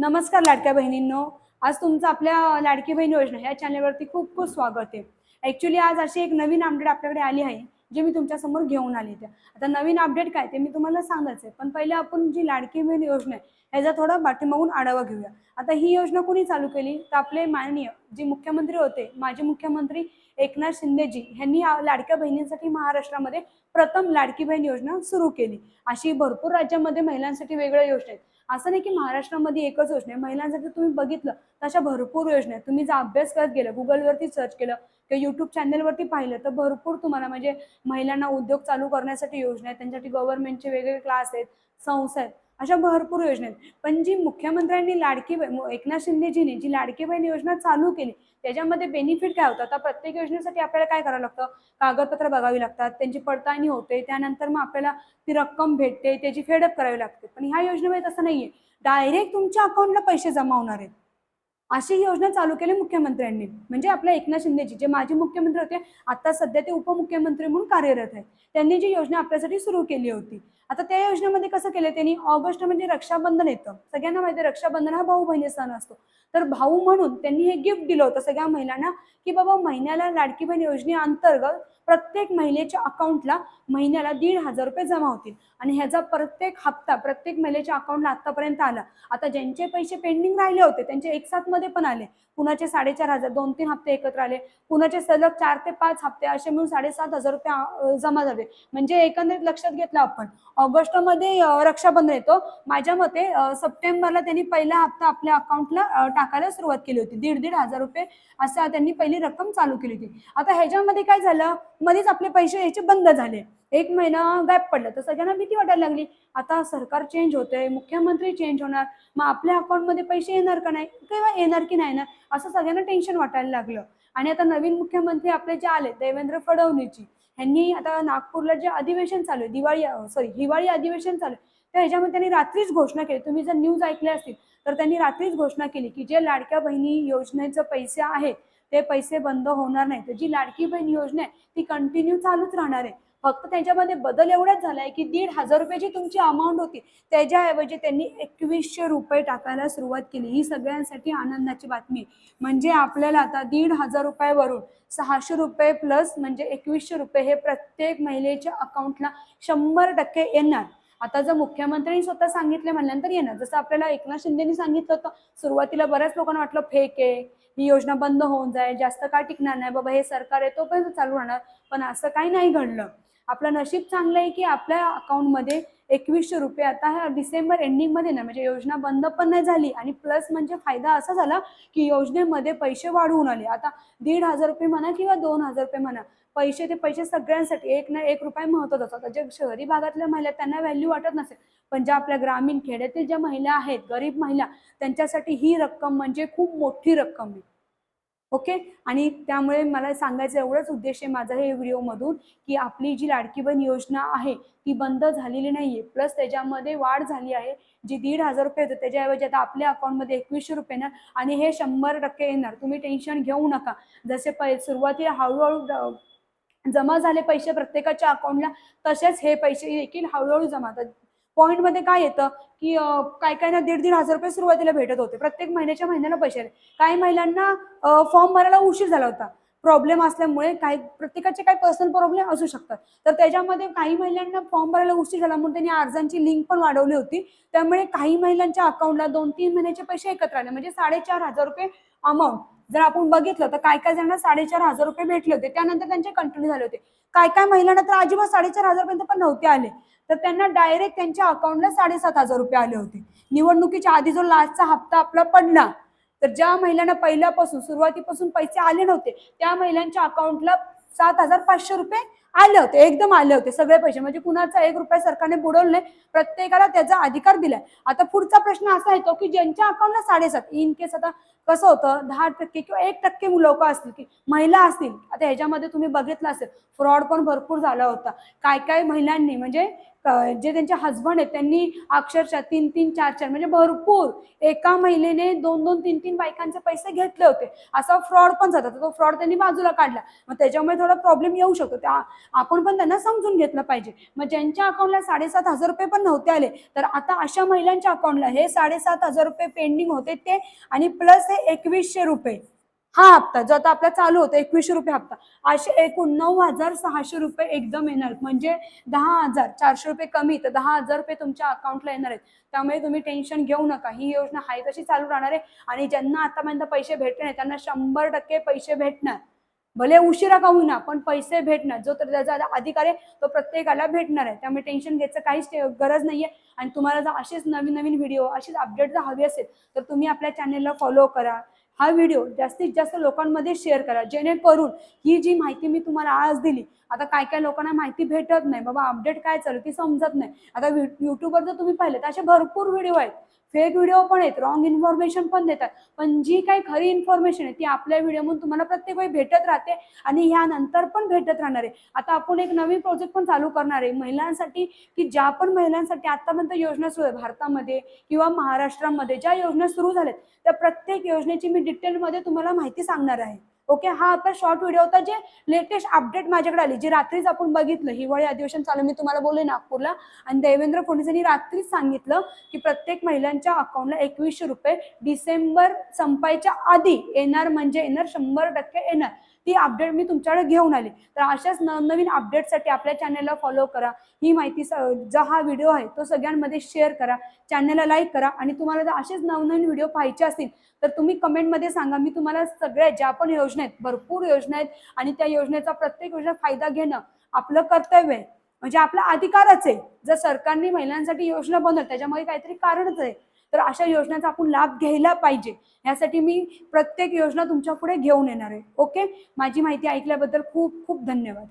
नमस्कार लाडक्या बहिणींनो. आज तुमचं आपल्या लाडकी बहीण योजना ह्या चॅनलवरती खूप खूप स्वागत आहे. ॲक्च्युली आज अशी एक नवीन अपडेट आपल्याकडे आली आहे जी मी तुमच्यासमोर घेऊन आली त्या आता नवीन अपडेट काय ते मी तुम्हाला सांगायचं आहे. पण पहिले आपण जी लाडकी बहीण योजना आहे ह्याचा थोडा पाठीमागून आढावा घेऊया. आता ही योजना कोणी चालू केली? तर आपले माननीय जे मुख्यमंत्री होते माजी मुख्यमंत्री एकनाथ शिंदेजी यांनी लाडक्या बहिणींसाठी महाराष्ट्रामध्ये प्रथम लाडकी बहीण योजना सुरू केली. अशी भरपूर राज्यामध्ये महिलांसाठी वेगळ्या योजना आहेत. असं नाही की महाराष्ट्रामध्ये एकच योजना आहे. महिलांसाठी तुम्ही बघितलं तशा भरपूर योजना आहेत. तुम्ही जर अभ्यास करत गेलं गुगलवरती सर्च केलं किंवा यूट्यूब चॅनलवरती पाहिलं तर भरपूर तुम्हाला म्हणजे महिलांना उद्योग चालू करण्यासाठी योजना आहेत. त्यांच्यासाठी गव्हर्नमेंटचे वेगवेगळे क्लास आहेत संस्था आहेत. अशा भरपूर योजना आहेत पण जी मुख्यमंत्र्यांनी लाडकी एकनाथ शिंदेजीने जी लाडकी बहीण योजना चालू केली त्याच्यामध्ये बेनिफिट काय होतं? आता प्रत्येक योजनेसाठी आपल्याला काय करावं लागतं? कागदपत्र बघावी लागतात त्यांची पडताळणी होते त्यानंतर मग आपल्याला ती रक्कम भेटते त्याची फेडअप करावी लागते. पण ह्या योजनेमध्ये तसं नाहीये. डायरेक्ट तुमच्या अकाउंटला पैसे जमा होणार आहेत. अशी ही योजना चालू केली मुख्यमंत्र्यांनी. म्हणजे आपल्या एकनाथ शिंदेजी जे माजी मुख्यमंत्री होते आता सध्या ते उपमुख्यमंत्री म्हणून कार्यरत आहेत. त्यांनी जी योजना आपल्यासाठी सुरू केली होती आता त्या योजनेमध्ये कसं केलं त्यांनी? ऑगस्ट म्हणजे रक्षाबंधन येतं. सगळ्यांना माहिती रक्षाबंधन हा भाऊ बहिणी सण असतो. तर भाऊ म्हणून त्यांनी हे गिफ्ट दिलं होतं सगळ्या महिलांना की बाबा महिन्याला लाडकी बहीण योजनेअंतर्गत प्रत्येक महिलेच्या अकाउंटला महिन्याला दीड हजार रुपये जमा होतील. आणि ह्याचा प्रत्येक हप्ता प्रत्येक महिलेच्या अकाउंटला आतापर्यंत आला. आता ज्यांचे पैसे पेंडिंग राहिले होते त्यांचे एक साथमध्ये पण आले. कुणाचे साडेचार हजार दोन तीन हप्ते एकत्र आले. कुणाचे सलग चार ते पाच हप्ते असे मिळून साडेसात हजार रुपये जमा झाले. म्हणजे एकंदरीत लक्षात घेतलं आपण. ऑगस्टमध्ये अं, रक्षाबंधन येतो. माझ्या मते सप्टेंबरला त्यांनी पहिला हप्ता आपल्या अकाउंटला टाकायला सुरुवात केली होती. दीड दीड हजार रुपये असं त्यांनी पहिली रक्कम चालू केली होती. आता ह्याच्यामध्ये काय झालं? मध्येच आपले पैसे यायचे बंद झाले. एक महिना गॅप पडला. तर सगळ्यांना भीती वाटायला लागली. आता सरकार चेंज होतंय मुख्यमंत्री चेंज होणार. मग आपल्या अकाउंटमध्ये पैसे येणार का नाही? किंवा येणार की नाही ना? असं सगळ्यांना टेन्शन वाटायला लागलं. आणि आता नवीन मुख्यमंत्री आपले जे आले देवेंद्र फडणवीसजी ह्यांनी आता नागपूरला जे अधिवेशन चालू आहे दिवाळी सॉरी हिवाळी अधिवेशन चालू आहे तर ह्याच्यामध्ये त्यांनी रात्रीच घोषणा केली. तुम्ही जर न्यूज ऐकले असतील तर त्यांनी रात्रीच घोषणा केली की जे लाडक्या बहिणी योजनेचं पैसे आहेत ते पैसे बंद होणार नाही तर जी लाडकी बहीण योजना आहे ती कंटिन्यू चालूच राहणार आहे. फक्त त्याच्यामध्ये बदल एवढाच झाला आहे की दीड हजार रुपयाची तुमची अमाऊंट होती. त्याच्याऐवजी त्यांनी एकवीसशे रुपये टाकायला सुरुवात केली. ही सगळ्यांसाठी आनंदाची बातमी. म्हणजे आपल्याला आता दीड हजार रुपयावरून सहाशे रुपये प्लस म्हणजे एकवीसशे रुपये हे प्रत्येक महिलेच्या अकाउंटला शंभर टक्के येणार. आता जर मुख्यमंत्र्यांनी स्वतः सांगितले म्हणल्यानंतर येणार. जसं आपल्याला एकनाथ शिंदेनी सांगितलं होतं सुरुवातीला बऱ्याच लोकांना वाटलं फेक आहे. ही योजना बंद होऊन जाईल. जास्त काय टिकणार नाही? बाबा हे सरकार आहे तोपर्यंत चालू राहणार. पण असं काही नाही घडलं. आपलं नशीब चांगलं आहे की आपल्या अकाउंटमध्ये एकवीसशे रुपये. आता ह्या डिसेंबर एंडिंगमध्ये ना म्हणजे योजना बंद पण नाही झाली आणि प्लस म्हणजे फायदा असा झाला की योजनेमध्ये पैसे वाढवून आले. आता दीड हजार रुपये म्हणा किंवा दोन हजार रुपये म्हणा पैसे ते पैसे सगळ्यांसाठी एक ना एक रुपये महत्त्वाचा असतात. जे शहरी भागातल्या महिला त्यांना व्हॅल्यू वाटत नसेल. पण ज्या आपल्या ग्रामीण खेड्यातील ज्या महिला आहेत गरीब महिला त्यांच्यासाठी ही रक्कम म्हणजे खूप मोठी रक्कम आहे. ओके? आणि त्यामुळे मला सांगायचं एवढंच उद्देश आहे माझा हे व्हिडिओमधून की आपली जी लाडकी बहीण योजना आहे ती बंद झालेली नाही आहे प्लस त्याच्यामध्ये वाढ झाली आहे जी दीड हजार रुपये होते त्याच्याऐवजी आता आपल्या अकाउंटमध्ये एकवीसशे रुपये येणार आणि हे शंभर टक्के येणार. तुम्ही टेन्शन घेऊ नका. जसे पै सुरुवातीला हळूहळू जमा झाले पैसे प्रत्येकाच्या अकाउंटला तसेच हे पैसे देखील हळूहळू जमा. होतात पॉईंटमध्ये काय येतं की काय काय ना दीड दीड हजार रुपये सुरुवातीला भेटत होते. प्रत्येक महिन्याच्या महिन्याला पैसे काही महिलांना फॉर्म भरायला उशीर झाला होता. प्रॉब्लेम असल्यामुळे काही प्रत्येकाचे काही पर्सनल प्रॉब्लेम असू शकतात. तर त्याच्यामध्ये काही महिलांना फॉर्म भरायला उशीर झाला म्हणून त्यांनी अर्जांची लिंक पण वाढवली होती. त्यामुळे काही महिलांच्या अकाउंटला दोन तीन महिन्याचे पैसे एकत्र आले. म्हणजे साडेचार हजार रुपये अमाऊंट जर आपण बघितलं तर काय काय जणांना साडेचार हजार रुपये भेटले होते. त्यानंतर त्यांचे कंटिन्यू झाले होते. काय काय महिलांना तर अजिबात साडेचार हजारपर्यंत पण नव्हते आले. तर त्यांना डायरेक्ट त्यांच्या अकाउंटला साडेसात हजार रुपये आले होते. निवडणुकीच्या आधी जो लास्टचा हप्ता आपला पडला तर ज्या महिलांना पहिल्यापासून सुरुवातीपासून पैसे आले नव्हते त्या महिलांच्या अकाउंटला सात हजार पाचशे रुपये आले होते. एकदम आले होते सगळे पैसे. म्हणजे कुणाचा एक रुपया सरकारने बुडवलं नाही. प्रत्येकाला त्याचा अधिकार दिलाय. आता पुढचा प्रश्न असा येतो की ज्यांच्या अकाउंटला साडेसात इन केस आता कसं होतं? दहा टक्के किंवा एक टक्के लोक असतील की महिला असतील आता ह्याच्यामध्ये तुम्ही बघितलं असेल फ्रॉड पण भरपूर झाला होता. काय काय महिलांनी म्हणजे जे त्यांचे हजबंड आहेत त्यांनी अक्षरशः तीन तीन चार चार म्हणजे भरपूर एका महिलेने दोन दोन तीन तीन बायकांचे पैसे घेतले होते. असा फ्रॉड पण जातात तो फ्रॉड त्यांनी बाजूला काढला. मग त्याच्यामुळे थोडा प्रॉब्लेम येऊ शकतो. त्या आपण पण त्यांना समजून घेतलं पाहिजे. मग ज्यांच्या अकाउंटला साडेसात हजार रुपये पण नव्हते आले तर आता अशा महिलांच्या अकाउंटला हे साडेसात हजार रुपये पेंडिंग होते ते आणि प्लस हे एकवीसशे रुपये. हा हप्ता जो आता आपला चालू होतो एकवीसशे रुपये हप्ता. असे एकूण नऊ हजार सहाशे रुपये एकदम येणार म्हणजे दहा हजार चारशे रुपये कमी तर दहा हजार रुपये तुमच्या अकाउंटला येणार आहेत. त्यामुळे तुम्ही टेन्शन घेऊ नका. ही योजना आहे तशी चालू राहणार आहे. आणि ज्यांना आतापर्यंत पैसे भेटले नाही त्यांना शंभर टक्के पैसे भेटणार. भले उशिरा का होईना पण पैसे भेटणार. जो तर त्याचा अधिकार आहे तो प्रत्येकाला भेटणार आहे. त्यामुळे टेन्शन घ्यायचं काहीच गरज नाही आहे आणि तुम्हाला जर असेच नवीन नवीन व्हिडिओ असेच अपडेट जर हवे असेल तर तुम्ही आपल्या चॅनेलला फॉलो करा. हा व्हिडिओ जास्तीत जास्त लोकांमध्ये शेअर करा. जेणेकरून ही जी माहिती मी तुम्हाला आज दिली आता काय काय लोकांना माहिती भेटत नाही बाबा अपडेट काय चालू ती समजत नाही. आता युट्यूबवर जर तुम्ही पाहिलं तर असे भरपूर व्हिडिओ आहेत. फेक व्हिडिओ पण आहेत रॉंग इन्फॉर्मेशन पण देतात. पण जी काही खरी इन्फॉर्मेशन आहे ती आपल्या व्हिडिओमधून तुम्हाला प्रत्येक वेळी भेटत राहते आणि ह्यानंतर पण भेटत राहणार आहे. आता आपण एक नवीन प्रोजेक्ट पण चालू करणार आहे. महिलांसाठी की ज्या पण महिलांसाठी आतापर्यंत योजना सुरू आहे भारतामध्ये किंवा महाराष्ट्रामध्ये ज्या योजना सुरू झाल्यात त्या प्रत्येक योजनेची मी डिटेलमध्ये तुम्हाला माहिती सांगणार आहे. ओके हा आता शॉर्ट व्हिडिओ होता जे लेटेस्ट अपडेट माझ्याकडे आली. जे रात्रीच आपण बघितलं. हिवाळी अधिवेशन चालू मी तुम्हाला बोलले नागपूरला. आणि देवेंद्र फडणवीस यांनी रात्रीच सांगितलं की प्रत्येक महिलांच्या अकाउंटला एकवीसशे रुपये डिसेंबर संपायच्या आधी येणार म्हणजे येणार शंभर टक्के येणार. ती अपडेट मी तुमच्याकडे घेऊन आले. तर अशाच नवनवीन अपडेटसाठी आपल्या चॅनलला फॉलो करा. ही माहिती स- जो हा व्हिडिओ आहे तो सगळ्यांमध्ये शेअर करा. चॅनलला लाईक करा आणि तुम्हाला जर असेच नवनवीन व्हिडिओ पाहिजे असतील तर तुम्ही कमेंटमध्ये सांगा. मी तुम्हाला सगळ्या ज्या पण योजना आहेत भरपूर योजना आहेत आणि त्या योजनेचा प्रत्येक योजना फायदा घेणं आपलं कर्तव्य आहे. म्हणजे आपला अधिकारच आहे. जर सरकारने महिलांसाठी योजना बनवली त्याच्यामध्ये काहीतरी कारणच आहे. तर अशा योजनांचा आपण लाभ घ्यायला पाहिजे. यासाठी मी प्रत्येक योजना तुमच्यापुढे घेऊन येणार आहे. ओके माझी माहिती ऐकल्याबद्दल खूप खूप धन्यवाद.